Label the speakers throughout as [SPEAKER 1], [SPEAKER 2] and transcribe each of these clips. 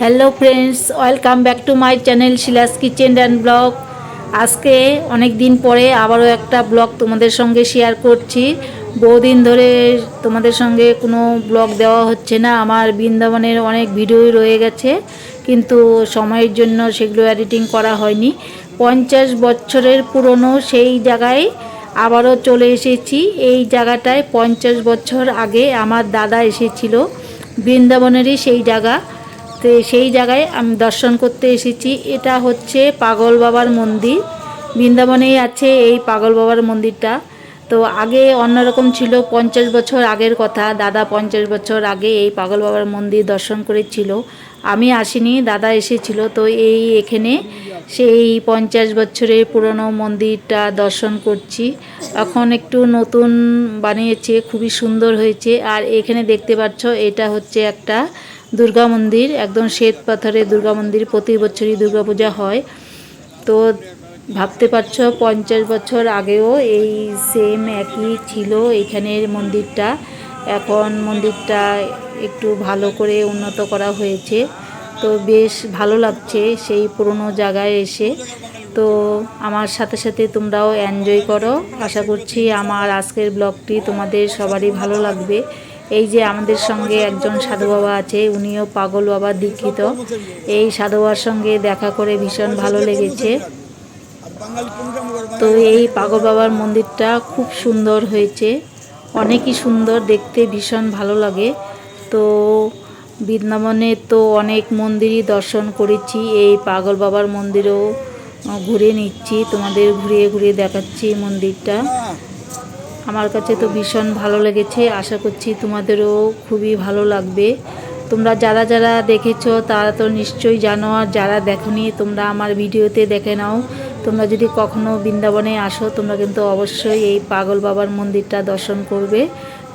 [SPEAKER 1] Hello friends welcome back to my channel Shila's kitchen and blog আজকে অনেক দিন পরে আবারও একটা ব্লগ তোমাদের সঙ্গে শেয়ার করছি। বহুদিন ধরে তোমাদের সঙ্গে কোনো ব্লগ দেওয়া হচ্ছে না। আমার বৃন্দাবনের অনেক ভিডিওই রয়ে গেছে, কিন্তু সময়ের জন্য সেগুলো এডিটিং করা হয়নি। পঞ্চাশ বছরের পুরনো সেই জায়গায় আবারও চলে এসেছি। এই জায়গাটায় পঞ্চাশ বছর আগে আমার দাদা এসেছিল। বৃন্দাবনেরই সেই জায়গা। তো সেই জায়গায় আমি দর্শন করতে এসেছি। এটা হচ্ছে পাগল বাবার মন্দির। বৃন্দাবনেই আছে এই পাগল বাবার মন্দিরটা। তো আগে অন্যরকম ছিল, পঞ্চাশ বছর আগের কথা। দাদা পঞ্চাশ বছর আগে এই পাগল বাবার মন্দির দর্শন করেছিল। আমি আসিনি, দাদা এসেছিল। তো এই এখানে সেই পঞ্চাশ বছরের পুরনো মন্দিরটা দর্শন করছি। এখন একটু নতুন বানিয়েছে, খুবই সুন্দর হয়েছে। আর এখানে দেখতে পাচ্ছ, এটা হচ্ছে একটা দুর্গা মন্দির, একদম শ্বেত পাথরে দুর্গা মন্দির, প্রতি বছরই দুর্গাপূজা হয়। তো ভাবতে পারছ, পঞ্চাশ বছর আগেও এই সেম একই ছিল এখানের মন্দিরটা। এখন মন্দিরটা একটু ভালো করে উন্নত করা হয়েছে। তো বেশ ভালো লাগছে সেই পুরনো জায়গায় এসে। তো আমার সাথে সাথে তোমরাও এনজয় করো। আশা করছি আমার আজকের ব্লগটি তোমাদের সবারই ভালো লাগবে। এই যে আমাদের সঙ্গে একজন সাধু বাবা আছে, উনিও পাগল বাবা দীক্ষিত। এই সাধু বাবার সঙ্গে দেখা করে ভীষণ ভালো লেগেছে। তো এই পাগল বাবার মন্দিরটা খুব সুন্দর হয়েছে। অনেকই সুন্দর, দেখতে ভীষণ ভালো লাগে। তো বৃন্দাবনে তো অনেক মন্দিরই দর্শন করেছি। এই পাগল বাবার মন্দিরও ঘুরে নিচ্ছি। তোমাদের ঘুরিয়ে ঘুরিয়ে দেখাচ্ছি মন্দিরটা। আমার কাছে তো ভীষণ ভালো লেগেছে। আশা করছি তোমাদেরও খুবই ভালো লাগবে। তোমরা যারা যারা দেখেছ, তারা তো নিশ্চয়ই জানো, আর যারা দেখনি, তোমরা আমার ভিডিওতে দেখে নাও। তোমরা যদি কখনো বৃন্দাবনে আসো, তোমরা কিন্তু অবশ্যই এই পাগল বাবার মন্দিরটা দর্শন করবে।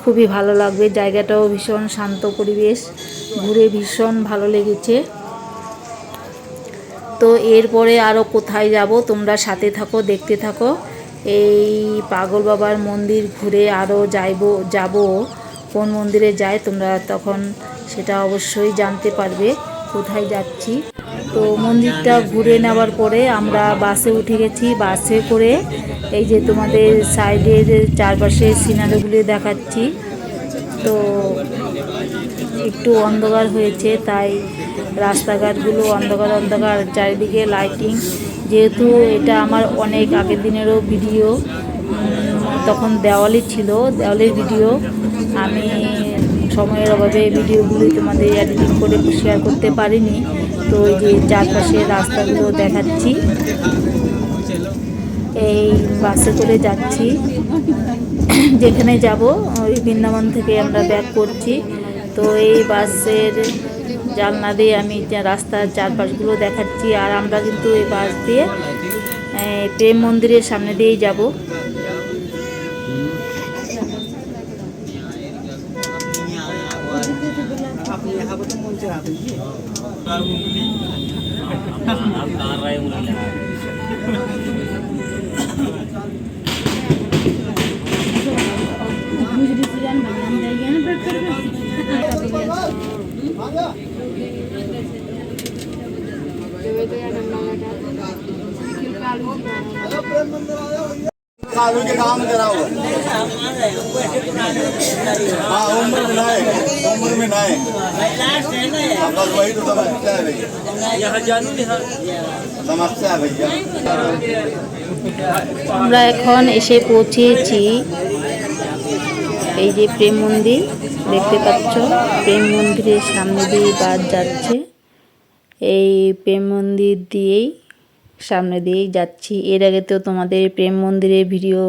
[SPEAKER 1] খুবই ভালো লাগবে, জায়গাটাও ভীষণ শান্ত পরিবেশ, ঘুরে ভীষণ ভালো লেগেছে। তো এরপরে আরও কোথায় যাব, তোমরা সাথে থাকো, দেখতে থাকো। এই পাগল বাবার মন্দির ঘুরে আরও যাইব, যাব। কোন মন্দিরে যায় তোমরা তখন সেটা অবশ্যই জানতে পারবে, কোথায় যাচ্ছি। তো মন্দিরটা ঘুরে নেওয়ার পরে আমরা বাসে উঠে গেছি। বাসে করে এই যে তোমাদের সাইডের চারপাশে সিনারিগুলি দেখাচ্ছি। তো একটু অন্ধকার হয়েছে, তাই রাস্তাঘাটগুলো অন্ধকার অন্ধকার, চারিদিকে লাইটিং যেহেতু এটা আমার অনেক আগের দিনেরও ভিডিও তখন দেওয়ালি ছিল, দেওয়ালির ভিডিও। আমি সময়ের অভাবে ভিডিওগুলি তোমাদের এডিটিং করে শেয়ার করতে পারিনি। তো ওই যে চারপাশে রাস্তাগুলো দেখাচ্ছি। এই বাসে করে যাচ্ছি। যেখানে যাব, ওই বৃন্দাবন থেকে আমরা ব্যাক করছি। তো এই বাসের জানলা দিয়ে আমি রাস্তার চারপাশগুলো দেখাচ্ছি, আর আমরা কিন্তু এই বাস দিয়ে প্রেম মন্দিরের সামনে দিয়েই যাব।
[SPEAKER 2] कालू के काम करा हुआ हाँ उम्र में ना है उम्र में ना है बस वही तो समस्या है भैया समस्या है भैया
[SPEAKER 1] আমরা এখন এসে পৌঁছেছি এই যে প্রেম মন্দির দেখতে পাচ্ছ, প্রেম মন্দিরের সামনে দিয়ে বাস যাচ্ছে। এই প্রেম মন্দির দিয়েই, সামনে দিয়েই যাচ্ছি। এর আগে তো তোমাদের প্রেম মন্দিরের ভিডিও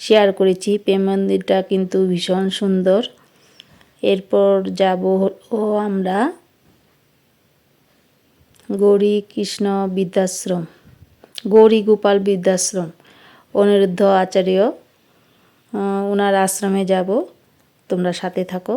[SPEAKER 1] শেয়ার করেছি। প্রেম মন্দিরটা কিন্তু ভীষণ সুন্দর। এরপর যাব ও আমরা গৌরী কৃষ্ণ বৃদ্ধাশ্রম, গৌরী গোপাল বৃদ্ধাশ্রম, অনিরুদ্ধ আচার্য ওনার আশ্রমে যাব। তোমরা সাথে থাকো।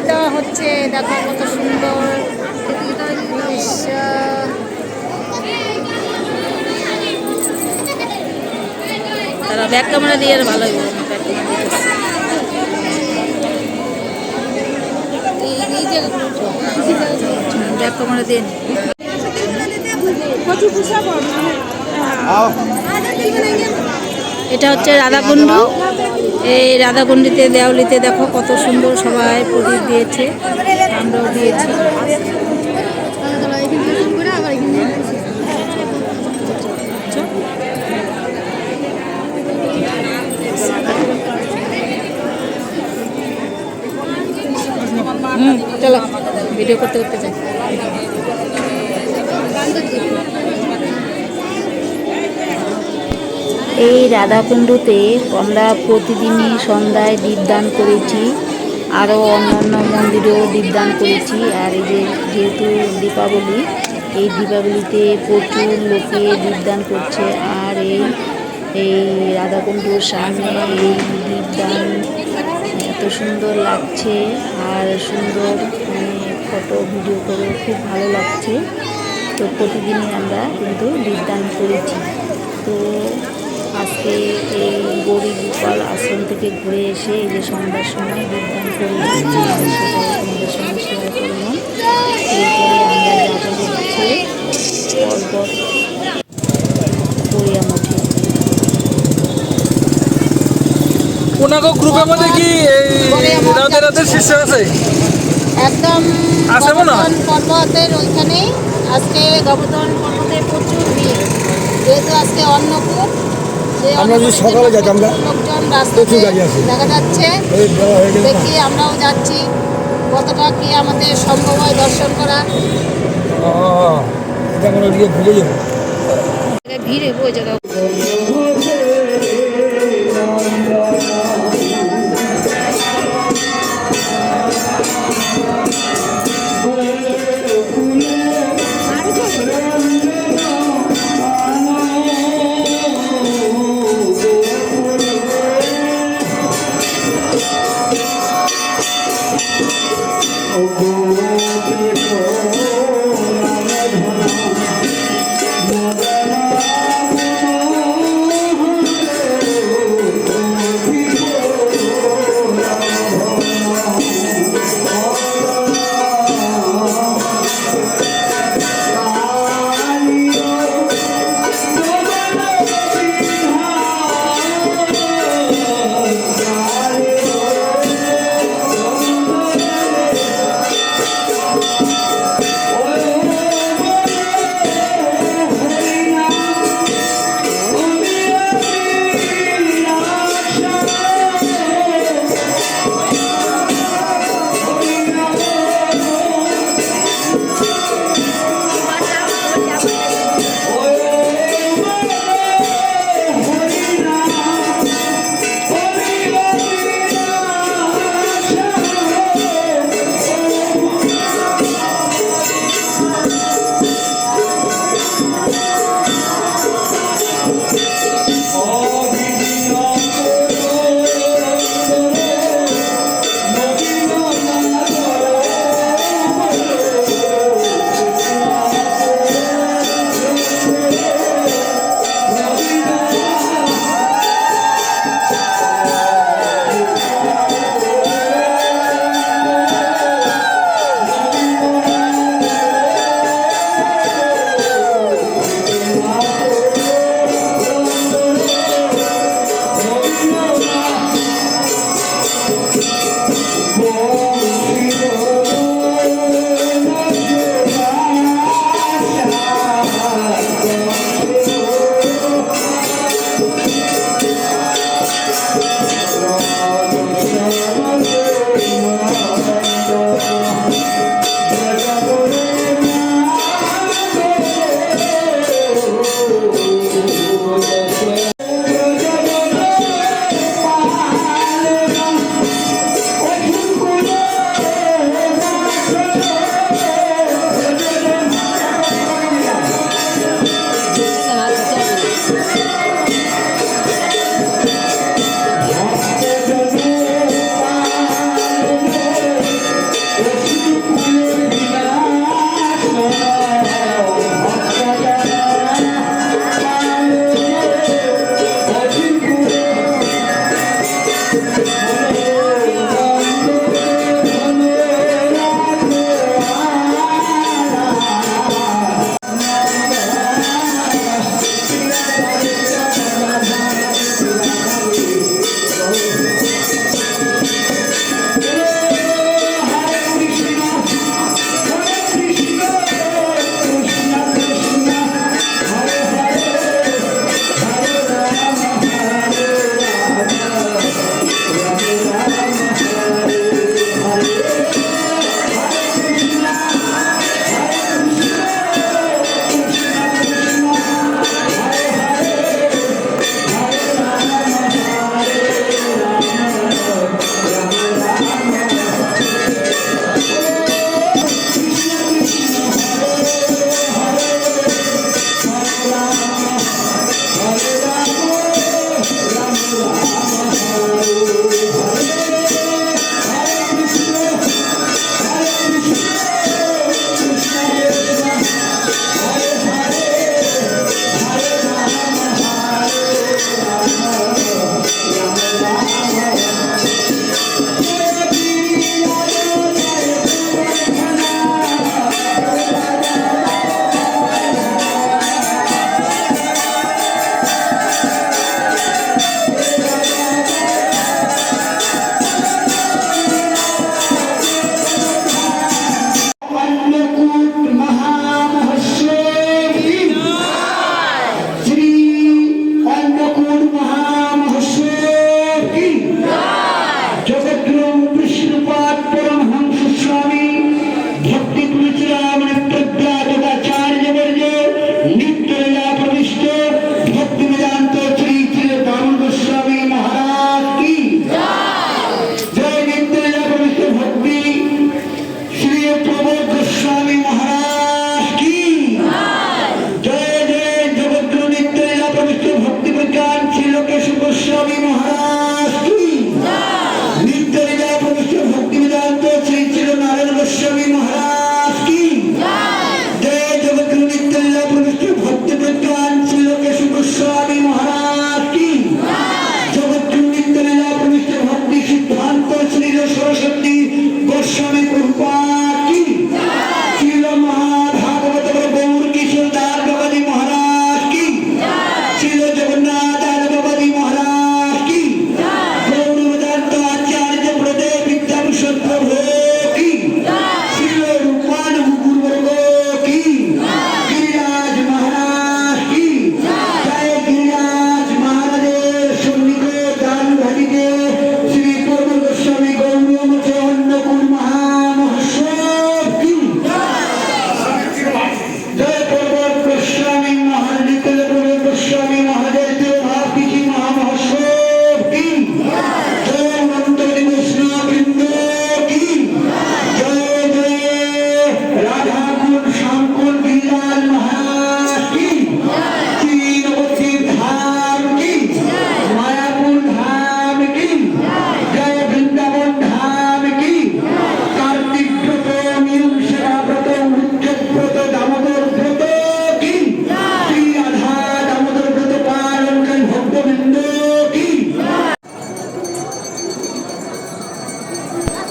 [SPEAKER 1] দেওয়া হচ্ছে দেখো কত সুন্দর। দৃশ্য তারা ব্যাক ক্যামেরা দিয়ে আর ভালোই ব্যাক ব্যাক ক্যামেরা দিয়ে এটা হচ্ছে রাধাকুণ্ড এই রাধাকুণ্ডিতে দেওয়ালিতে দেখো কত সুন্দর সবাই প্রদীপ দিয়েছে, আমরাও দিয়েছি। হুম, চলো ভিডিও করতে করতে যাই। রাধাকুণ্ডতে আমরা প্রতিদিনই সন্ধ্যায় দীপদান করেছি। আরও অন্যান্য মন্দিরেও দীপদান করেছি। আর এই যে যেহেতু দীপাবলি, এই দীপাবলিতে প্রচুর লোকে দীপদান করছে। আর এই এই রাধাকুণ্ডুর সামনে এই দীপদান এত সুন্দর লাগছে। আর সুন্দর মানে ফটো, ভিডিও করে খুব ভালো লাগছে। তো প্রতিদিনই আমরা কিন্তু দীপদান করেছি। তো আজকে এই গরিব গোপাল আশ্রম থেকে ঘুরে এসে এই যে সন্ধ্যার সময় দীপদান করলাম তোমাদের সঙ্গে শেয়ার করলাম। এরপরে আমরা যাব হচ্ছে পর্বত গড়িয়া মঠে
[SPEAKER 3] গ্রুপের মধ্যে কি এই রাতে রাতের শিষ্য আছে?
[SPEAKER 1] একদম
[SPEAKER 3] আছে মনে হয়?
[SPEAKER 1] পর্বতের ওইখানেই। আজকে গোবর্ধন পর্বতে প্রচুর ভিড়। যেহেতু আজকে অন্নকূট
[SPEAKER 4] আমরা যদি সকালে যেতাম না,
[SPEAKER 1] রাস্তাতে
[SPEAKER 4] প্রচুর গাড়ি আছে।
[SPEAKER 1] দেখা যাচ্ছে দেখি আমরাও যাচ্ছি কতটা কি আমাদের সম্ভব হয় দর্শন করা
[SPEAKER 4] ও, এটা কোনো দিকে ভুলে যাব
[SPEAKER 1] ভিড়ে বই জায়গা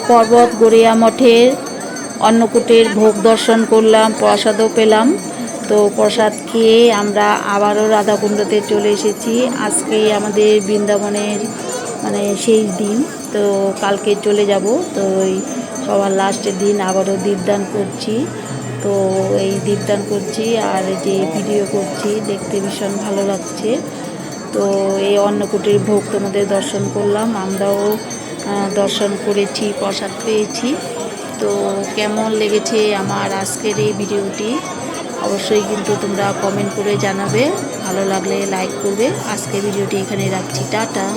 [SPEAKER 1] পর্বত, গড়িয়া মঠের অন্নকূটের ভোগ দর্শন করলাম, প্রসাদও পেলাম। তো প্রসাদ খেয়ে আমরা আবারও রাধাকুণ্ডতে চলে এসেছি। আজকে আমাদের বৃন্দাবনের মানে সেই দিন। তো কালকে চলে যাব। তো ওই সবার লাস্টের দিন আবারও দীপদান করছি। তো এই দীপদান করছি আর যে ভিডিও করছি, দেখতে ভীষণ ভালো লাগছে। তো এই অন্নকূটের ভোগ তোমাদের দর্শন করলাম। আমরাও দর্শন করেছি, প্রসাদ পেয়েছি। তো কেমন লেগেছে আমার আজকের এই ভিডিওটি? অবশ্যই কিন্তু তোমরা কমেন্ট করে জানাবে। ভালো লাগলে লাইক করবে। আজকে ভিডিওটি এখানে রাখছি। টাটা।